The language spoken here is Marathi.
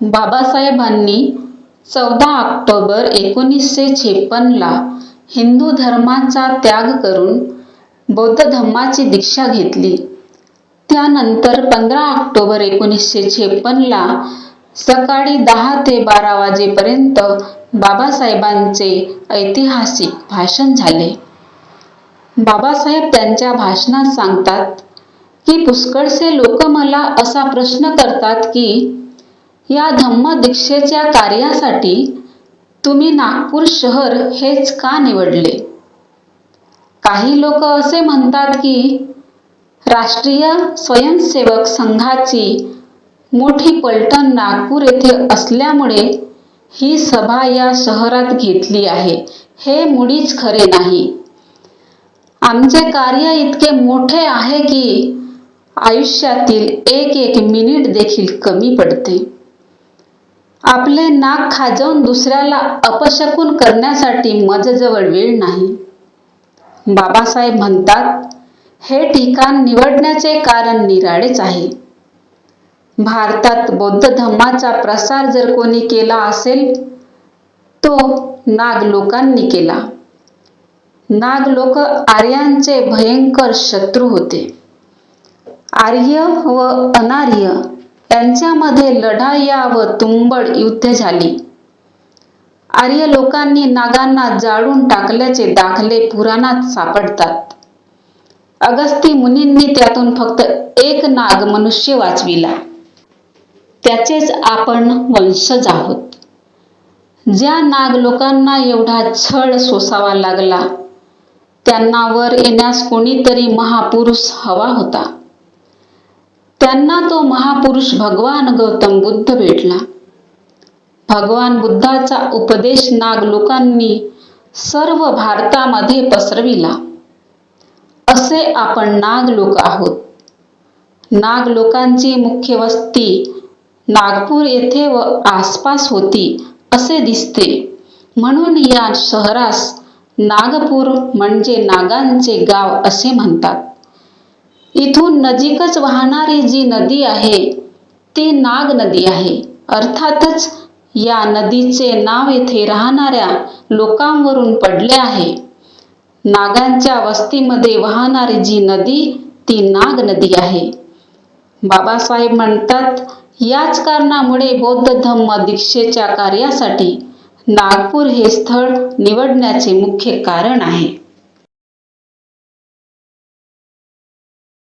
बाबासाहेबांनी चौदा ऑक्टोबर एकोणीसशे छेपन्नला हिंदू धर्माचा त्याग करून बौद्ध धम्माची दीक्षा घेतली. त्यानंतर पंधरा ऑक्टोबर एकोणीसशे छेपन्नला सकाळी दहा ते बारा वाजेपर्यंत बाबासाहेबांचे ऐतिहासिक भाषण झाले. बाबासाहेब त्यांच्या भाषणात सांगतात की पुष्कळसे लोक मला असा प्रश्न करतात की या धम्मदीक्षेच्या कार्यासाठी तुम्ही नागपूर शहर हेच का निवडले? काही लोक असे म्हणतात की राष्ट्रीय स्वयंसेवक संघाची मोठी पलटण नागपूर येथे असल्यामुळे ही सभा या शहरात घेतली आहे. हे मुळीच खरे नाही. आमचे कार्य इतके मोठे आहे की आयुष्यातील एक एक मिनिट देखील कमी पडते. आपले नाक खाजवून दुसऱ्याला अपशकुन करण्यासाठी मजजवळ वेळ नाही. बाबासाहेब म्हणतात हे ठिकाण निवडण्याचे कारण निराळेच आहे. भारतात बौद्ध धम्माचा प्रसार जर कोणी केला असेल तो नाग लोकांनी केला. नाग लोक आर्यांचे भयंकर शत्रू होते. आर्य व अनार्य त्यांच्यामध्ये लढाया व तुंबड युद्ध झाली. आर्य लोकांनी नागांना जाळून टाकल्याचे दाखले पुराणात सापडतात. अगस्ती मुनींनी त्यातून फक्त एक नाग मनुष्य वाचविला. त्याचेच आपण वंशज आहोत. ज्या नाग लोकांना एवढा छळ सोसावा लागला त्यांना वर येण्यास कोणीतरी महापुरुष हवा होता. त्यांना तो महापुरुष भगवान गौतम बुद्ध भेटला. भगवान बुद्धाचा उपदेश नाग लोकांनी सर्व भारतामध्ये पसरविला. असे आपण नाग लोक आहोत. नाग लोकांची मुख्य वस्ती नागपूर येथे व आसपास होती असे दिसते म्हणून या शहरास नागपूर म्हणजे नागांचे गाव असे म्हणतात. इथून नजीकच वाहणारी जी नदी आहे ती नाग नदी आहे. अर्थातच या नदीचे नाव येथे राहणाऱ्या लोकांवरून पडले आहे. नागांच्या वस्तीमध्ये वाहणारी जी नदी ती नाग नदी आहे. बाबासाहेब म्हणतात याच कारणामुळे बौद्ध धम्म दीक्षेच्या कार्यासाठी नागपूर हे स्थळ निवडण्याचे मुख्य कारण आहे.